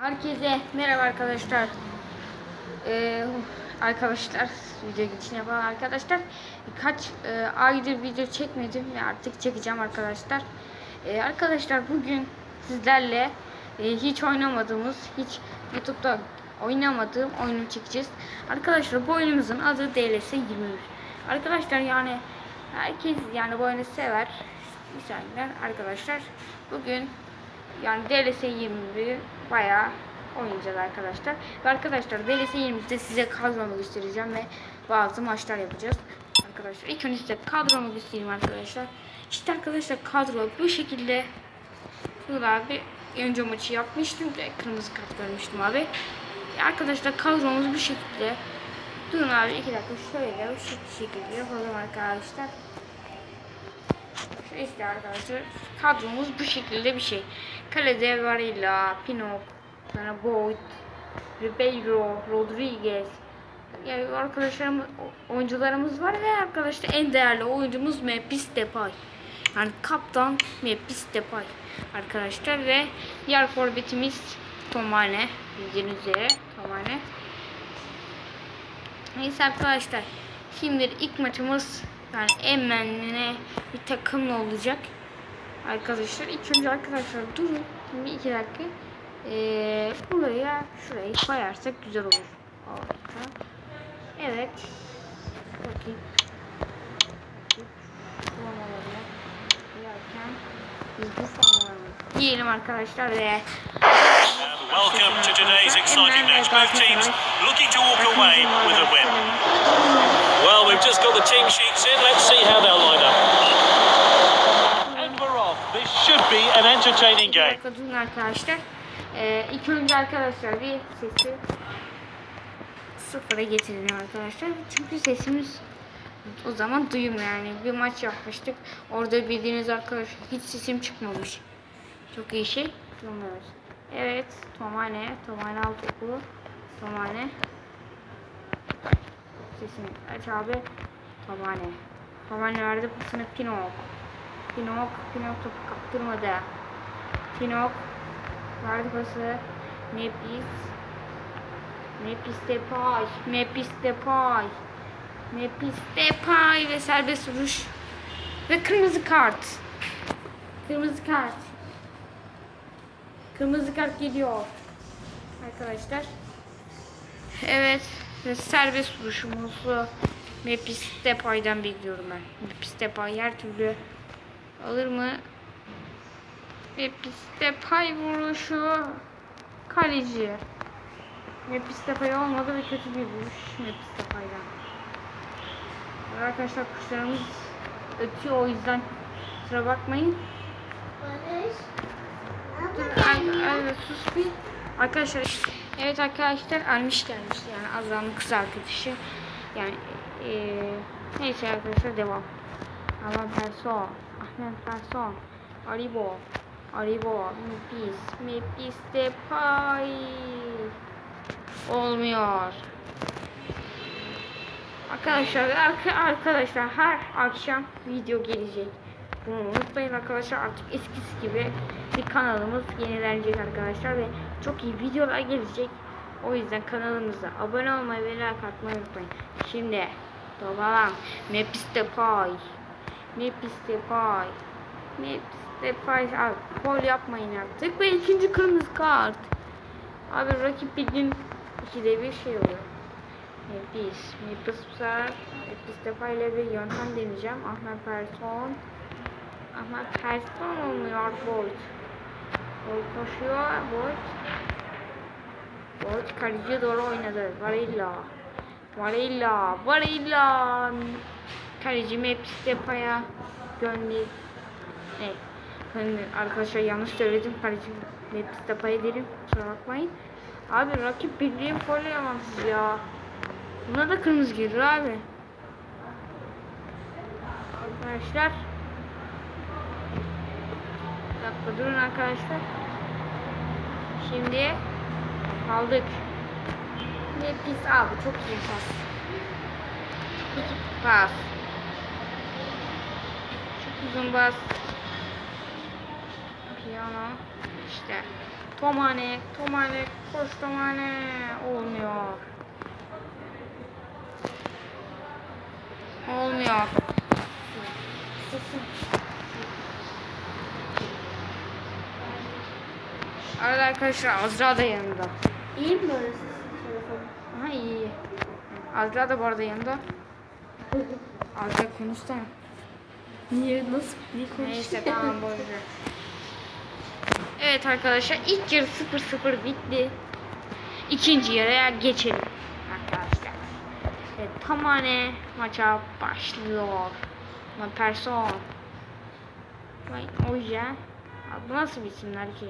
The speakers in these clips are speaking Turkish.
Herkese merhaba arkadaşlar. Ee, arkadaşlar video gidişini yapan arkadaşlar birkaç e, aydır video çekmedim ve artık çekeceğim arkadaşlar. Ee, arkadaşlar bugün sizlerle e, hiç oynamadığımız, hiç YouTube'da oynamadığım oyunu çekeceğiz. Arkadaşlar bu oyunumuzun adı DLS 21. Arkadaşlar yani herkes yani bu oyunu sever. Güzeller arkadaşlar. Bugün yani DLS 21 bayağı oynayacağız arkadaşlar. Ve arkadaşlar DLS 20'de size kadromu göstereceğim ve bazı maçlar yapacağız. Arkadaşlar ilk önce size kadromu göstereyim arkadaşlar. İşte arkadaşlar kadro bu şekilde. Şurada abi önce maçı yapmıştım ve kırmızı kart görmüştüm abi. Arkadaşlar kadromuz bu şekilde. Durun abi iki dakika şöyle şu şekilde yapalım arkadaşlar. İşte arkadaşlar kadromuz bu şekilde bir şey. Kalede Varela, Pinok, sonra Boyd, Ribeiro, Rodriguez. Yani arkadaşlarımız, oyuncularımız var ve arkadaşlar en değerli oyuncumuz Memphis Depay. Yani kaptan Memphis Depay arkadaşlar ve diğer forvetimiz Tomane. Bildiğiniz üzere Tomane. Neyse arkadaşlar. Şimdi ilk maçımız yani Emmen'le bir takımla olacak. Arkadaşlar ilk önce arkadaşlar durun. Şimdi iki dakika. Ee, buraya şurayı koyarsak güzel olur. Harika. Evet. Bakayım. Giyelim arkadaşlar ve Welcome to today's exciting match. Both teams looking to walk away with a win. Well, we've just got the team sheets in. Let's see how they'll line up. And we're off. This should be an entertaining game. arkadaşlar. Ee, ilk önce arkadaşlar bir sesi sıfıra getirelim arkadaşlar. Çünkü sesimiz o zaman duyulmuyor yani. Bir maç yapmıştık. Orada bildiğiniz arkadaşlar hiç sesim çıkmamış. Çok iyi şey. Duymuyoruz. Evet. Tomane. Tomane al topu. Tomane. Sesini aç abi. Tomane. Tomane verdi pasını Pinok. Pinok. Pinok topu kaptırmadı. Pinok verdi pası. Nepis. Nepis Depay. Nepis Depay. Nepis Depay ve serbest vuruş. Ve kırmızı kart. Kırmızı kart. Kırmızı kart geliyor. Arkadaşlar. Evet. Ve serbest vuruşumuzu Mepis Depay'dan bekliyorum ben. Mepis Depay her türlü alır mı? Mepis Depay vuruşu. Kaleci. Mepis Depay olmadı ve kötü bir vuruş Mepis Depay'dan. Arkadaşlar kuşlarımız ötüyor o yüzden kusura bakmayın. Dur, ay, ay, sus bir. Arkadaşlar evet arkadaşlar almış gelmiş yani Azra'nın kız arkadaşı. Yani eee neyse arkadaşlar devam. Ahmet Person, Ahmet Person, Aribo, Aribo, Mepis, Mepis Depay. Olmuyor. Arkadaşlar arka, arkadaşlar her akşam video gelecek. Bunu unutmayın arkadaşlar artık eskisi gibi bir kanalımız yenilenecek arkadaşlar ve çok iyi videolar gelecek. O yüzden kanalımıza abone olmayı ve like atmayı unutmayın. Şimdi dolan Mepis Depay. Mepis Depay. Mepis Depay. Abi gol yapmayın artık ve ikinci kırmızı kart. Abi rakip bildiğin ikide bir şey oluyor. Mepis. Mepis bu sefer Mepis Depay ile bir yöntem deneyeceğim. Ahmet Person. Ahmet Person olmuyor Boyd. Boyd koşuyor. Boyd. Boyd kaleciye doğru oynadı. Varilla. Varilla. Varilla. Kaleci Mepis Depay'a gönder. Ne? Ben arkadaşlar yanlış söyledim. Kaleci Mepis Depay'a dedim. Kusura bakmayın. Abi rakip bildiğim gol yemez ya. Buna da kırmızı gelir abi. Arkadaşlar. Bir dakika durun arkadaşlar. Şimdi aldık. Ne pis abi çok iyi pas. Çok uzun pas. Çok uzun pas. Piyano. İşte. Tomane, Tomane, koş Tomane. Olmuyor. Olmuyor. Arada arkadaşlar Azra da yanında. İyi mi böyle ses telefonu? Aha iyi. Azra da bu arada yanında. Azra konuşsana. Niye? Nasıl? Niye Neyse tamam ver. Evet arkadaşlar ilk yarı 0-0 bitti. İkinci yarıya geçelim arkadaşlar. Evet, Tamane maça başlıyor. Ma person. Vay oje. Abi Bu nasıl bir isimler ki?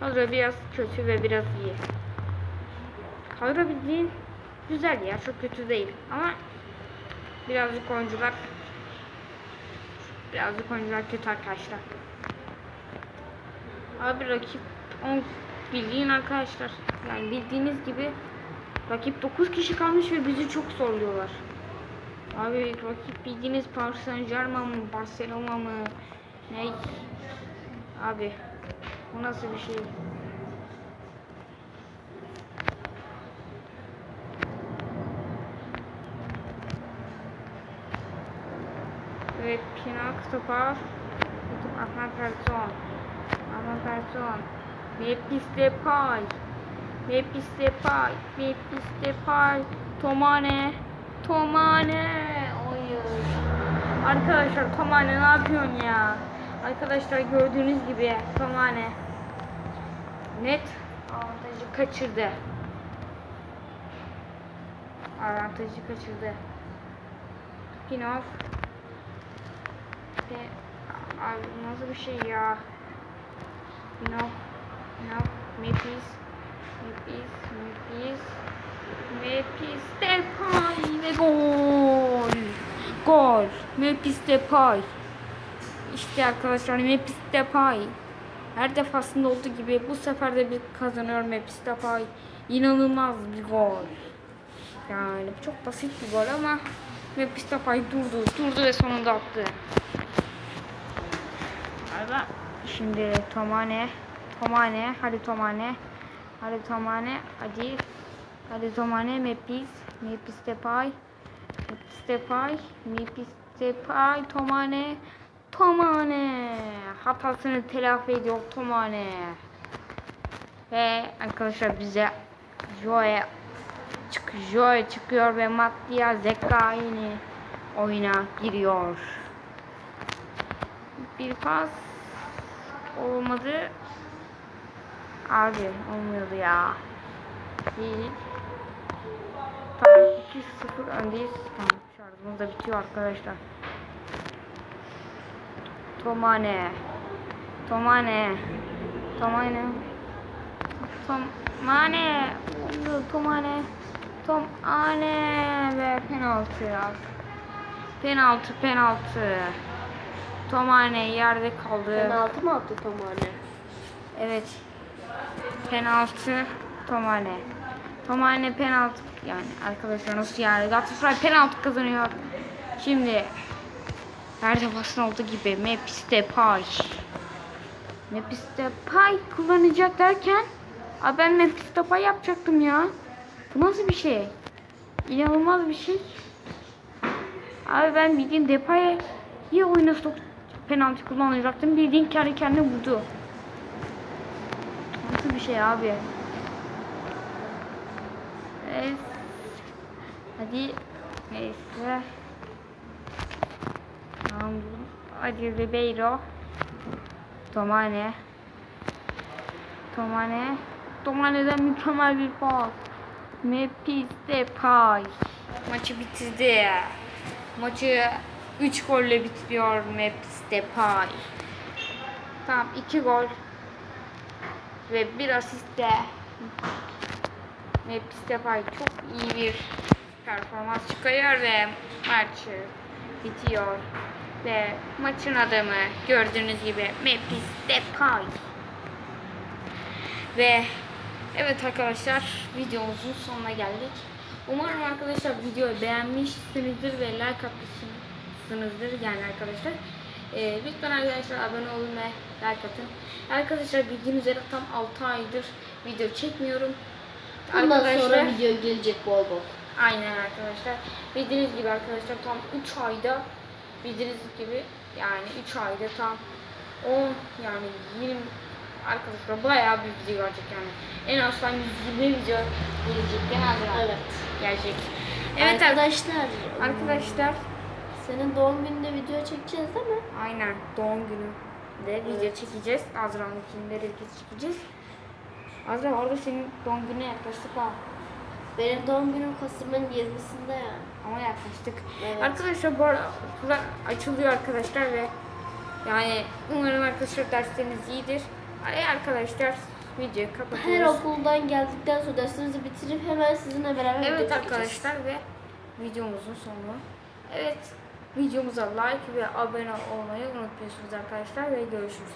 Kadro biraz kötü ve biraz iyi. Kadro bildiğin güzel ya çok kötü değil ama birazcık oyuncular Birazcık oyuncular kötü arkadaşlar. Abi rakip 10 bildiğin arkadaşlar. Yani bildiğiniz gibi rakip 9 kişi kalmış ve bizi çok zorluyorlar. Abi rakip bildiğiniz Paris Saint Germain mı, Barcelona mı? Ne? Abi bu nasıl bir şey? Evet, Pinak topar. Ahmet Person. Ahmet Person. Mepis Depay. Mepis Depay. Mepis Depay. Tomane. Tomane. Hayır. Arkadaşlar Tomane ne yapıyorsun ya? Arkadaşlar gördüğünüz gibi Tomane. Net avantajı kaçırdı. Avantajı kaçırdı. Pinok. Ve nasıl bir şey ya? No, no, Mepis, Mepis, Mepis, Mepis Depay ve gol. Gol. Mepis Depay. İşte arkadaşlar Mepis Depay. Her defasında olduğu gibi bu sefer de bir kazanıyor Mepis Depay. İnanılmaz bir gol. Yani çok basit bir gol ama Mepis Depay durdu, durdu ve sonunda attı. Galiba şimdi Tomane Tomane hadi Tomane hadi Tomane hadi hadi Tomane Mepis Mepis Depay Mepis Depay Mepis Depay Tomane Tomane hatasını telafi ediyor Tomane ve arkadaşlar bize Joe çık Joe çıkıyor ve Mattia Zekaini oyuna giriyor bir pas olmadı. Abi olmuyordu ya. Değil. Tamam 2-0 öndeyiz. Tamam şarjımız da bitiyor arkadaşlar. Tomane. Tomane. Tomane. Tomane. Tomane. Tomane ve penaltı ya. Penaltı penaltı. Tomane yerde kaldı. Penaltı mı attı Tomane? Evet. Penaltı Tomane. Tomane penaltı yani arkadaşlar nasıl yani Galatasaray penaltı kazanıyor. Şimdi her defasında olduğu gibi Memphis Depay. Memphis Depay kullanacak derken Abi ben Memphis Depay yapacaktım ya. Bu nasıl bir şey? İnanılmaz bir şey. Abi ben bildiğin Depay'ı oyuna sok penaltı kullanacaktım. Bildiğin kendi kendine vurdu. Nasıl bir şey abi? Evet. Hadi. Neyse. Tamam. Hadi Ribeiro. Tomane. Tomane. Tomane'den mükemmel bir pas. Memphis Depay. Maçı bitirdi. Maçı 3 golle bitiriyor Memphis Depay. Tamam 2 gol ve bir asiste Memphis Depay çok iyi bir performans çıkarıyor ve maçı bitiyor. Ve maçın adamı gördüğünüz gibi Memphis Depay. Ve evet arkadaşlar videomuzun sonuna geldik. Umarım arkadaşlar videoyu beğenmişsinizdir ve like atmışsınızdır yani arkadaşlar. Ee, lütfen arkadaşlar abone olun ve like atın. Arkadaşlar bildiğiniz üzere tam 6 aydır video çekmiyorum. Bundan sonra video gelecek bol bol. Aynen arkadaşlar. Bildiğiniz gibi arkadaşlar tam 3 ayda bildiğiniz gibi yani 3 ayda tam 10 yani 20 arkadaşlar bayağı bir video gelecek yani. En azından 120 video gelecek en azından. Evet. Gelecek. Evet arkadaşlar. Arkadaşlar. Senin doğum gününde video çekeceğiz değil mi? aynen doğum günü de video çekeceğiz. Azra'nınkinde de video çekeceğiz. Azra orada senin doğum gününe yaklaştık ha. Benim doğum günüm Kasım'ın 20'sinde yani. Ama yaklaştık. Evet. Arkadaşlar bu arada okullar açılıyor arkadaşlar ve yani umarım arkadaşlar dersleriniz iyidir. Ay arkadaşlar videoyu kapatıyoruz. Her okuldan geldikten sonra dersimizi bitirip hemen sizinle beraber Evet arkadaşlar ve videomuzun sonu. Evet videomuza like ve abone olmayı unutmuyorsunuz arkadaşlar ve görüşürüz.